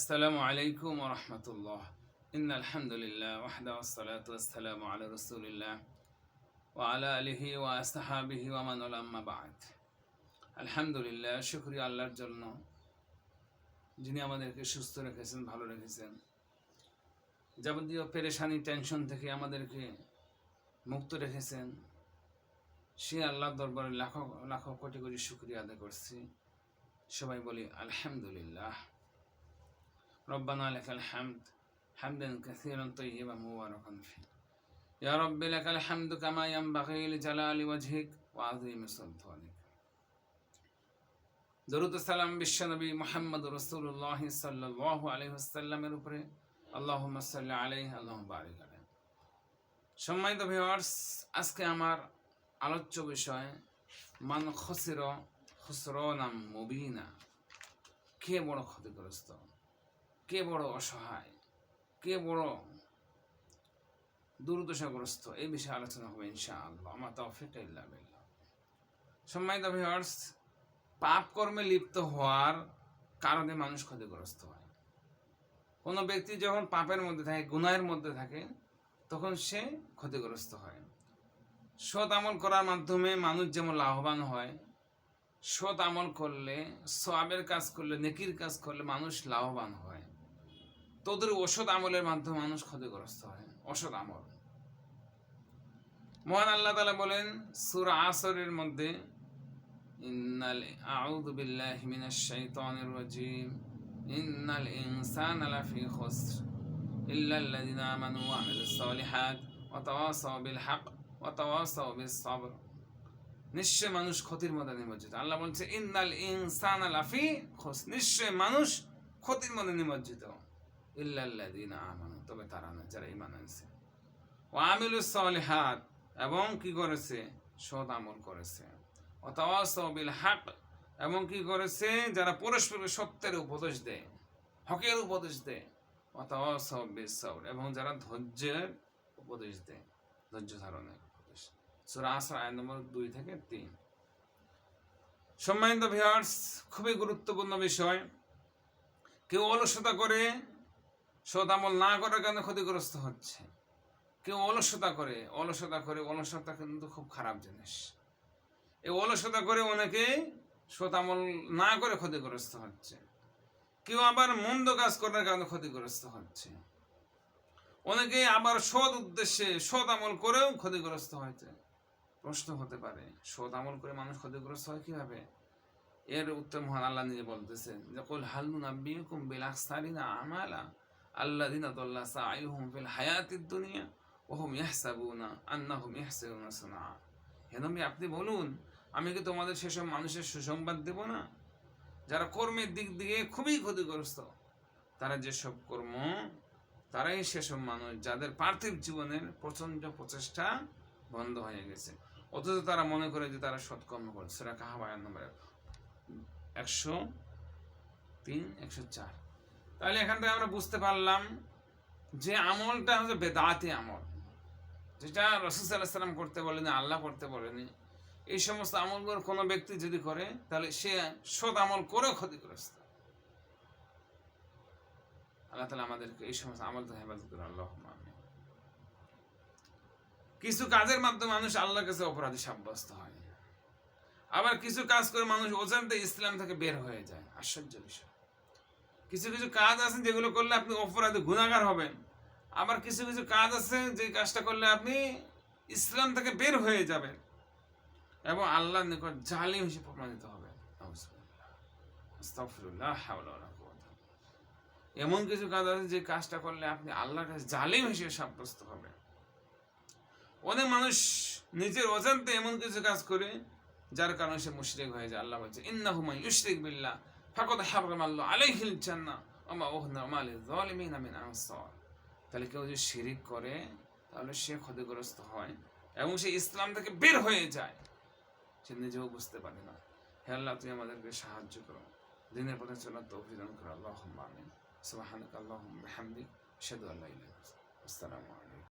আসসালামু আলাইকুম রহমতুল্লাহ। ইন আলহামদুলিল্লাহ ওয়াহদা ওয়াসসালাতু ওয়াসসালামু আলা রাসূলিল্লাহ ওয়া আলা আলিহি ওয়া আসহাবিহি ওয়া মান আম্মা বা'দ। আলহামদুলিল্লাহ শুকরিয়া আল্লাহর জন্য। যিনি আমাদেরকে সুস্থ রেখেছেন, ভালো রেখেছেন। যাবতীয় পেরেশানি, টেনশন থেকে আমাদেরকে মুক্ত রেখেছেন। সেই আল্লাহর দরবারে লাখো লাখো কোটি কোটি শুকরিয়া আদায় করছি। সবাই বলি আলহামদুলিল্লাহ। ربنا لك الحمد حمدا كثيرا طيبا مباركا فيه يا رب لك الحمد كما ينبغي لجلال وجهك وعظيم سلطانك দরুদ সালাম বিশ্বনবী মোহাম্মদ রসুল্লাহ সাল্লাহ আলহিহাসাল্লামের উপরে আল্লাহ সাল্লাহ আলহ আল্লাহ বারিক আলহ সম্মানিত ভিওয়ার্স আজকে আমার আলোচ্য বিষয় মান খসির খসরনাম মুবিনা কে বড় ক্ষতিগ্রস্ত কে বড় অসহায়? কে বড় দুর্দশাগ্রস্ত এই বিষয়ে আলোচনা হবে ইনশা আল্লাহ আমার তৌফিক ইল্লা সম্মানিত ভিউয়ার্স পাপ কর্মে লিপ্ত হওয়ার কারণে মানুষ ক্ষতিগ্রস্ত হয়। কোনো ব্যক্তি যখন পাপের মধ্যে থাকে, গুনাহের মধ্যে থাকে, তখন সে ক্ষতিগ্রস্ত হয়। সৎ আমল করার মাধ্যমে মানুষ যেমন লাভবান হয়, সৎ আমল করলে সবের কাজ করলে, নেকির কাজ করলে মানুষ লাভবান হয়। তোদের ওষুধ আমলের মাধ্যমে মানুষ ক্ষতিগ্রস্ত হয়। ওষুধ আমল। মহান আল্লাহ তালা বলেন, সুরা আসরের মধ্যে, ইন্নাল আউযু বিল্লাহি মিনাশ শাইতানির রাজিম। ইন্নাল খুসর ইল্লা আল্লাযিনা আমানু ওয়া আমিলুস সালিহাত ওয়া তাওয়াসাউ বিল হক ওয়া তাওয়াসাউ বিস নিশ্চয় মানুষ ক্ষতির মধ্যে নিমজ্জিত। আল্লাহ বলছে, ইন্নাল ইনসানা লাফি খুসর। নিশ্চয় মানুষ ক্ষতির মধ্যে নিমজ্জিত। ইল্লাল্লাযিনা আমানু, তবে তারা না, যারা ঈমান আনছে। সালিহাত, এবং কি করেছে? সৎ আমল করেছে। হক এবং কি করেছে? যারা সত্যের উপদেশ দেয়, হকের উপদেশ দেয়। সবর এবং যারা ধৈর্যের উপদেশ দেয়, ধৈর্য ধারণের উপদেশ। সূরা আসর আয়াত নম্বর দুই থেকে তিন। সম্মানিত ভিউয়ার্স খুবই গুরুত্বপূর্ণ বিষয়। কেউ অলসতা করে সৎ আমল না করার কারণে ক্ষতিগ্রস্ত হচ্ছে। কেউ অলসতা করে অলসতা করে, অলসতা কিন্তু খুব খারাপ জিনিস। এই অলসতা করে অনেকে সৎ আমল না করে ক্ষতিগ্রস্ত হচ্ছে। কেউ আবার মন্দ কাজ করার কারণে ক্ষতিগ্রস্ত হচ্ছে। অনেকে আবার সৎ উদ্দেশ্যে সৎ আমল করেও ক্ষতিগ্রস্ত হয়েছে প্রশ্ন হতে পারে, সৎ আমল করে মানুষ ক্ষতিগ্রস্ত হয় কীভাবে? এর উত্তর মহান আল্লাহ নিজে বলতেছেন যে, কুল হালু নাব্বিকুম বিল আখসারিনা আমালা। আল্লাযিনা দাল্লা সাইহুম ফিল হায়াতিদ দুনিয়া ওয়া হুম ইয়াহসাবুনা আন্নাহুম ইয়াহসিনুনা সুনআ। হে আপনি বলুন, আমি কি তোমাদের সেসব মানুষের সুসংবাদ দেব না? যারা কর্মের দিক দিয়ে খুবই ক্ষতিগ্রস্ত, তারা যেসব কর্ম, তারাই সেসব মানুষ যাদের পার্থিব জীবনের প্রচণ্ড প্রচেষ্টা বন্ধ হয়ে গেছে। অথচ তারা মনে করে যে তারা সৎকর্ম করে। সেটা কাহাবায়ান নম্বর একশো তিন, একশো চার। তাহলে এখান থেকে আমরা বুঝতে পারলাম যে আমলটা হচ্ছে বেদাতি আমল। যেটা রসুল সাল্লাহ সাল্লাম করতে বলেনি, আল্লাহ করতে বলেনি। এই সমস্ত আমলগুলো কোনো ব্যক্তি যদি করে, তাহলে সে সৎ আমল করেও ক্ষতিগ্রস্ত। আল্লাহ তালা আমাদেরকে এই সমস্ত আমল থেকে হেফাজত করে আল্লাহ কিছু কাজের মাধ্যমে মানুষ আল্লাহর কাছে অপরাধী সাব্যস্ত হয়। আবার কিছু কাজ করে মানুষ অজান্তে ইসলাম থেকে বের হয়ে যায়। আশ্চর্য বিষয়। কিছু কিছু কাজ আছে যেগুলো করলে আপনি অপরাধী গুণাগার হবেন। আবার কিছু কিছু কাজ আছে যে কাজটা করলে আপনি ইসলাম থেকে বের হয়ে যাবেন। এবং আল্লাহর নিকট জালিম হিসেবে প্রমাণিত হবে। এমন কিছু কাজ আছে যে কাজটা করলে আপনি আল্লাহর কাছে জালিম হিসেবে সাব্যস্ত হবে অনেক মানুষ নিজের অজান্তে এমন কিছু কাজ করে, যার কারণে সে মুশরিক হয়ে যায়। আল্লাহ বলছে, ইন্নাহু মান ইউশরিক বিল্লাহ। ফাকাদ হারাম আল্লাহ আলাইহিল জান্নাহ ওয়া মা উহনা মা লিয-যালিমিনা মিন আনসার তাহলে কেউ যদি শিরিক করে, তাহলে সে ক্ষতিগ্রস্ত হয় এবং সে ইসলাম থেকে বের হয়ে যায়। সে নিজেও বুঝতে পারে না। হে আল্লাহ, তুমি আমাদেরকে সাহায্য করো। দিনের পথে চলার তৌফিক দান করো। আল্লাহুম্মা আমিন। সুবহানাকা আল্লাহুম্মা বিহামদিক। আশহাদু আল্লা ইলাহা ইল্লা